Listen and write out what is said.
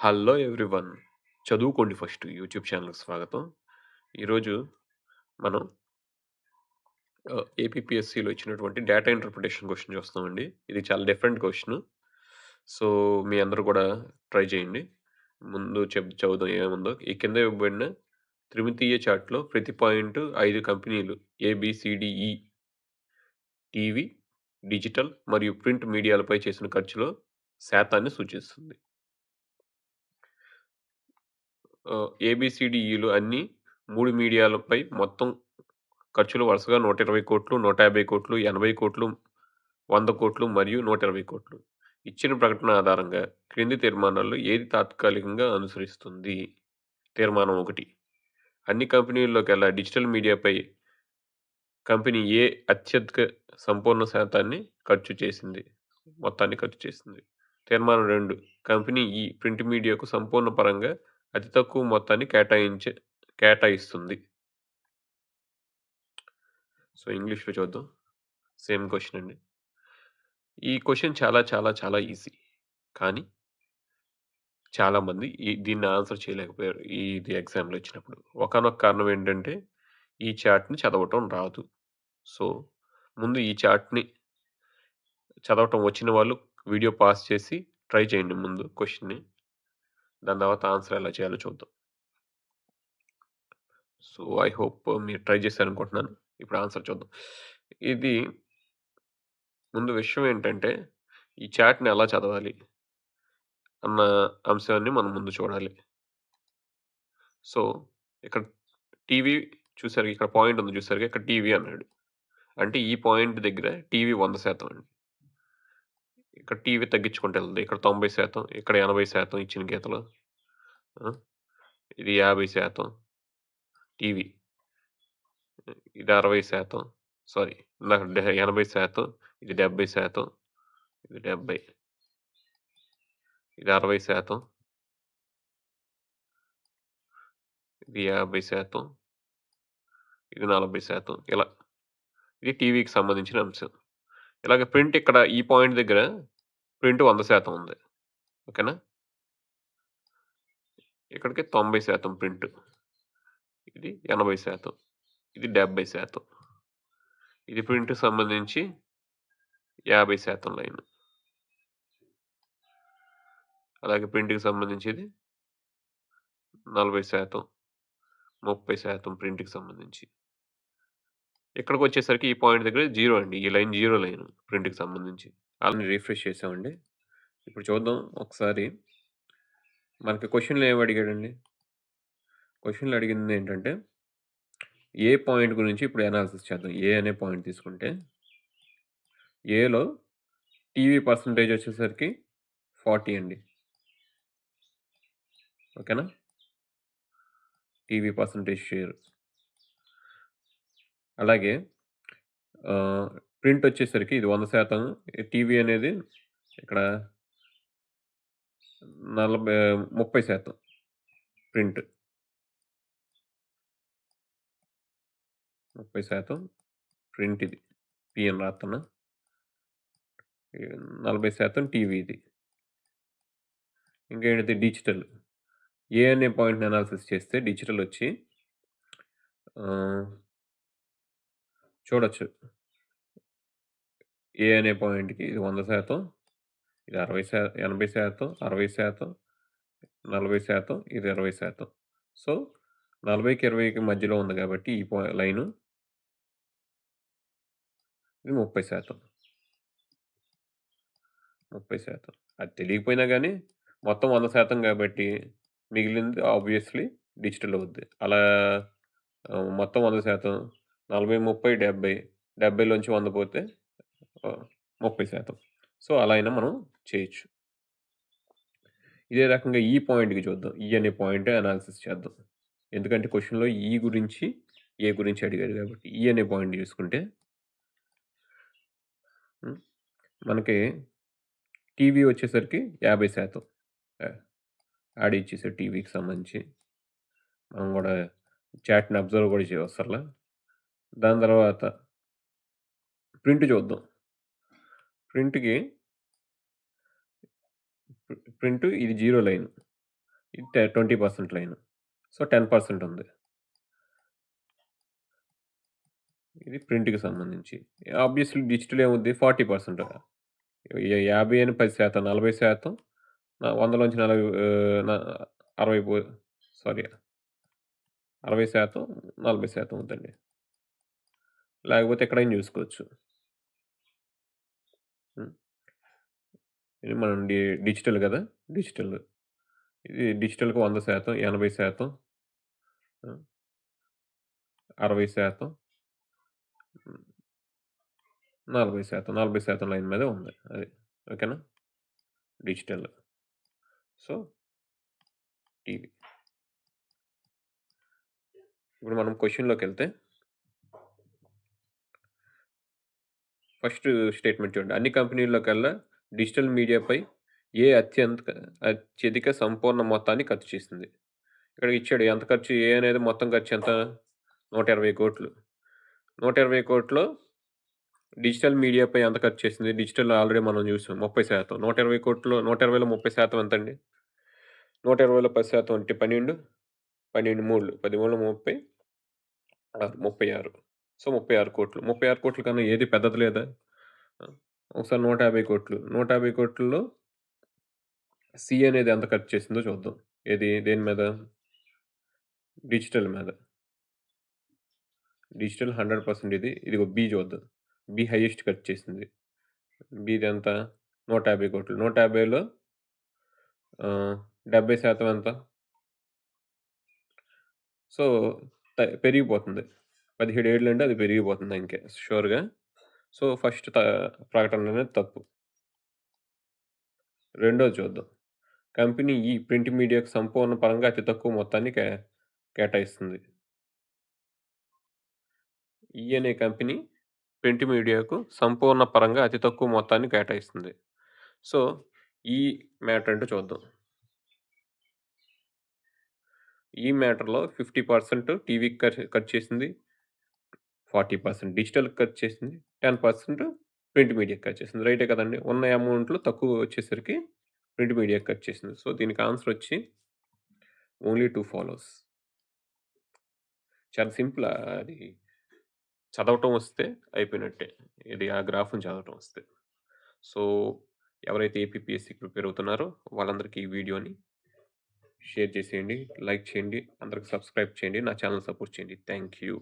Hello everyone. చదువుకోండి first YouTube ఛానల్‌కి స్వాగతం. ఈరోజు మనం ఏపీఎస్సిలో ఏపీపీఎస్సీలో ఇచ్చినటువంటి డేటా ఇంటర్ప్రిటేషన్ క్వశ్చన్ చూస్తామండి. ఇది చాలా డిఫరెంట్ క్వశ్చన్ సో, మీ అందరూ కూడా ట్రై చేయండి. ముందు చెప్ చదువుదాం ఏముందో. ఈ కింద ఇవ్వబడిన త్రిమితీయ చార్ట్‌లో ప్రతి పాయింట్ ఐదు కంపెనీలు ఏబీసీడీఈ e, టీవీ, డిజిటల్ మరియు ప్రింట్ మీడియాలపై చేసిన ఖర్చులో శాతాన్ని సూచిస్తుంది. ఆహ్, ఏబీసీడీఈలు అన్ని మూడు మీడియాలపై మొత్తం ఖర్చులు వరుసగా నూట ఇరవై కోట్లు నూట యాభై కోట్లు ఎనభై కోట్లు వంద కోట్లు మరియు నూట ఇరవై కోట్లు ఇచ్చిన ప్రకటన ఆధారంగా క్రింది తీర్మానాల్లో ఏది తాత్కాలికంగా అనుసరిస్తుంది? తీర్మానం ఒకటి అన్ని కంపెనీల్లోకెల్లా డిజిటల్ మీడియాపై కంపెనీ ఏ అత్యధిక సంపూర్ణ శాతాన్ని ఖర్చు చేసింది. మొత్తాన్ని ఖర్చు చేసింది. తీర్మానం రెండు కంపెనీ ఈ ప్రింట్ మీడియాకు సంపూర్ణ పరంగా అతి తక్కువ మొత్తాన్ని కేటాయించే కేటాయిస్తుంది. సో, ఇంగ్లీష్‌లో చూద్దాం. సేమ్ క్వశ్చన్ అండి. ఈ క్వశ్చన్ చాలా చాలా చాలా ఈజీ. కానీ చాలామంది ఈ దీన్ని ఆన్సర్ చేయలేకపోయారు. ఇది ఎగ్జామ్‌లో ఇచ్చినప్పుడు. ఒకానొక కారణం ఏంటంటే ఈ చార్ట్‌ని చదవటం రాదు. సో, ముందు ఈ చార్ట్‌ని చదవటం వచ్చిన వాళ్ళు వీడియో పాస్ చేసి ట్రై చేయండి ముందు క్వశ్చన్ని దాని తర్వాత ఆన్సర్ ఎలా చేయాలో చూద్దాం. సో, ఐ హోప్ మీరు ట్రై చేశారనుకుంటున్నాను. ఇప్పుడు ఆన్సర్ చూద్దాం. ఇది ముందు విషయం ఏంటంటే ఈ చాట్ని ఎలా చదవాలి? అన్న అంశాన్ని మనం ముందు చూడాలి. సో, ఇక్కడ టీవీ చూసారు ఇక్కడ పాయింట్ ఉంది చూసరికి ఇక్కడ టీవీ అన్నాడు. అంటే ఈ పాయింట్ దగ్గర టీవీ 100% అండి. ఇక్కడ టీవీ తగ్గించుకుంటూ వెళ్తుంది. ఇక్కడ తొంభై శాతం ఇక్కడ ఎనభై శాతం ఇచ్చిన గీతలు. ఇది యాభై శాతం టీవీ. ఇది అరవై శాతం సారీ నాకు ఎనభై శాతం ఇది డెబ్బై శాతం ఇది డెబ్బై. ఇది అరవై శాతం. ఇది యాభై శాతం. ఇది నలభై శాతం. ఇలా. ఇది టీవీకి సంబంధించిన అంశం. ఇలాగ ప్రింట్ ఇక్కడ ఈ పాయింట్ దగ్గర ప్రింట్ 100% ఉంది. ఓకేనా? ఇక్కడికి 90% ప్రింట్. ఇది 80% ఇది 70% ఇది ప్రింట్‌కి సంబంధించి 50% లైన్. అలాగే ప్రింట్‌కి సంబంధించి ఇది 40% 30% ప్రింట్‌కి సంబంధించి. ఇక్కడికొచ్చేసరికి ఈ పాయింట్ దగ్గర జీరో అండి. ఈ లైన్ జీరో లైన్ ప్రింట్‌కి సంబంధించి. అలానే రీఫ్రెష్ చేసామండి. ఇప్పుడు చూద్దాం ఒకసారి. మనకి క్వశ్చన్లు ఏమి అడిగాడండి? క్వశ్చన్లు అడిగింది ఏంటంటే ఏ పాయింట్ గురించి ఇప్పుడు అనాలిసిస్ చేద్దాం. ఏ అనే పాయింట్ తీసుకుంటే ఏలో టీవీ పర్సెంటేజ్ వచ్చేసరికి 40 అండి. ఓకేనా? TV percentage share. అలాగే ఆహ్, ప్రింట్ వచ్చేసరికి ఇది 100% టీవీ అనేది ఇక్కడ 40 30% ప్రింట్. 30% ప్రింట్ ఇది. పి అని నలభై శాతం 40% ఇంకా ఇంకేంటిది డిజిటల్. ఏ అనే పాయింట్‌ని అనాలిసిస్ చేస్తే డిజిటల్ వచ్చి ఆహ్ చూడొచ్చు. ఏ అనే పాయింట్‌కి ఇది 100% ఇది 60 శా 80%, 60%, 40% ఇది 20%. సో, 40కి 20కి మధ్యలో ఉంది కాబట్టి ఈ పా లైను ఇది 30%. 30% అది తెలియకపోయినా గానీ మొత్తం 100% కాబట్టి మిగిలింది ఆబ్వియస్‌లీ డిజిటల్ అవుద్ది. అలా ఆహ్, మొత్తం 100% 40, 30, 70 70లోంచి 100 పోతే ముప్పై శాతం సో, అలా అయినా మనం చేయొచ్చు. ఇదే రకంగా ఈ పాయింట్‌కి చూద్దాం. ఈ అనే పాయింట్ అనాలిసిస్ చేద్దాం. ఎందుకంటే క్వశ్చన్లో ఈ గురించి, ఏ గురించి అడిగాడు కాబట్టి. ఈ అనే పాయింట్ చూసుకుంటే మనకి టీవీ వచ్చేసరికి యాభై శాతం యాడ్ ఇచ్చేసారు టీవీకి సంబంధించి. మనం కూడా చాట్‌ని అబ్జర్వ్ గూడా చేయవసరలా. దాని తర్వాత ప్రింట్ చూద్దాం. ప్రింట్కి ప్రింట్ ఇది జీరో లైన్. ఇది twenty percent line. So ten percent ఉంది. ఇది ప్రింట్కి సంబంధించి. ఆబ్వియస్లీ డిజిటల్ ఏముంది? Forty percent. యాభై అని పది శాతం నలభై శాతం వందలోంచి నలభై అరవై సారీ అరవై శాతం నలభై శాతం ఉందండి. లేకపోతే ఎక్కడైనా చూసుకోవచ్చు. హ్మ్. ఇది మనం డి డిజిటల్ గదా! డిజిటల్. ఇది డిజిటల్‌కి 100% 80% ఆ! 60% హ్మ్. 40% 40% లైన్ మీదే ఉంది. అది. ఓకేనా? డిజిటల్. So TV. ఇప్పుడు మనం క్వెషన్‌లోకెళ్తే ఫస్ట్ స్టేట్మెంట్ చూడండి. అన్ని కంపెనీల్లో డిజిటల్ మీడియాపై ఏ అత్యంత అత్యధిక సంపూర్ణ మొత్తాన్ని ఖర్చు చేసింది. ఇక్కడ ఇచ్చాడు ఎంత ఖర్చు ఏ అనేది మొత్తం ఖర్చు ఎంత? 120,00,00,000 120,00,00,000లో డిజిటల్ మీడియాపై ఎంత ఖర్చు చేసింది? డిజిటల్ ఆల్రెడీ మనం చూసాం 30% 120,00,00,000లో 120లో 30% ఎంతండి? 120లో 10% అంటే 12 12 మూడులు 13 30 ఆహ్, 36 సో ముప్పై ఆరు కోట్లు. ముప్పై ఆరు కోట్ల కన్నా ఏది పెద్దది లేదా? ఒకసారి నూట యాభై కోట్లు. నూట యాభై కోట్లలో సి అనేది ఎంత ఖర్చు చేసిందో చూద్దాం. ఏది దేని మీద? డిజిటల్ మీద. డిజిటల్ హండ్రెడ్ పర్సెంట్ ఇది. ఇది ఒక బి చూద్దాం. బి హైయెస్ట్ ఖర్చు చేసింది. బీది ఎంత? నూట యాభై కోట్లు. నూట యాభైలో డెబ్బై శాతం ఎంత? సో పెరిగిపోతుంది. పదిహేడు 17 ఏళ్ళంటే అది పెరిగిపోతుంది ఇంకే షూర్‌గా. సో, ఫస్ట్ త ప్రకటన అనేది తప్పు. రెండోది చూద్దాం. కంపెనీ ఈ ప్రింట్ మీడియాకు సంపూర్ణ పరంగా అతి తక్కువ మొత్తాన్ని కే కేటాయిస్తుంది. ఈ అనే కంపెనీ ప్రింట్ మీడియాకు సంపూర్ణ పరంగా అతి తక్కువ మొత్తాన్ని కేటాయిస్తుంది. సో, ఈ మ్యాటర్ అంటే చూద్దాం. ఈ మ్యాటర్‌లో 50% టీవీకి ఖర్చు ఖర్చు చేసింది. 40% డిజిటల్‌కి ఖర్చు చేసింది. 10% ప్రింట్ మీడియాకి ఖర్చు చేసింది. రైటే కదండీ! ఉన్న అమౌంట్‌లో తక్కువ వచ్చేసరికి ప్రింట్ మీడియాకి ఖర్చు చేసింది. సో, దీనికి ఆన్సర్ వచ్చి ఓన్లీ టూ ఫాలోస్. చాలా సింపుల్ అది చదవటం వస్తే అయిపోయినట్టే. ఇది ఆ గ్రాఫ్‌ని చదవటం వస్తే. సో, ఎవరైతే ఏపీపీఎస్సీ ప్రిపేర్ అవుతున్నారో వాళ్ళందరికీ ఈ వీడియోని షేర్ చేసేయండి. లైక్ చేయండి. అందరికి సబ్స్క్రైబ్ చేయండి. నా ఛానల్ సపోర్ట్ చేయండి. Thank you.